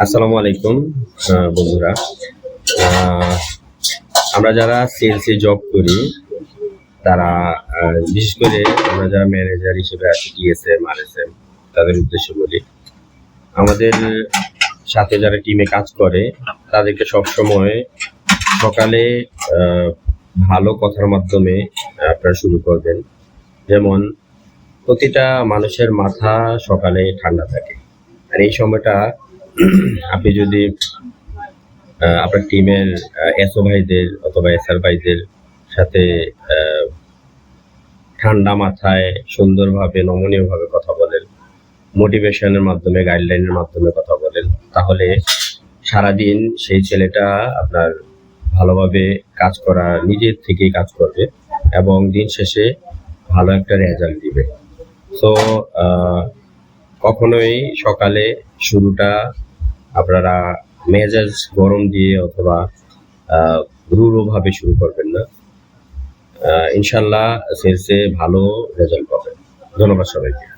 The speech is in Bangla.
আসসালামু আলাইকুম বন্ধুরা। আমরা যারা সেলসে জব করি, তারা বিশেষ করে আমরা যারা ম্যানেজার হিসেবে আছি টিএসএম আরএসএম তাদের উদ্দেশ্যে বলি। আমাদের সাথে যারা টিমে কাজ করে, তাদেরকে সবসময় সকালে ভালো কথার মাধ্যমে আপনারা শুরু করবেন। যেমন, প্রতিটা মানুষের মাথা সকালে ঠান্ডা থাকে। আর এই সময়টা আপনি যদি আপনার টিমের এসও ভাইদের অথবা এসআর ভাইদের সাথে ঠান্ডা মাথায় সুন্দরভাবে, নমনীয়ভাবে কথা বলেন মোটিভেশনের মাধ্যমে গাইডলাইনের মাধ্যমে কথা বলেন, তাহলে সারাদিন সেই ছেলেটা আপনার ভালোভাবে কাজ করা, নিজের থেকেই কাজ করবে এবং দিন শেষে ভালো একটা রেজাল্ট দিবে। সো কখনোই সকালে শুরুটা আপনারা মেজাজ গরম দিয়ে অথবা রূঢ়ভাবে শুরু করবেন না। ইনশাল্লাহ সেলসে ভালো রেজাল্ট পাবেন। ধন্যবাদ সবাইকে।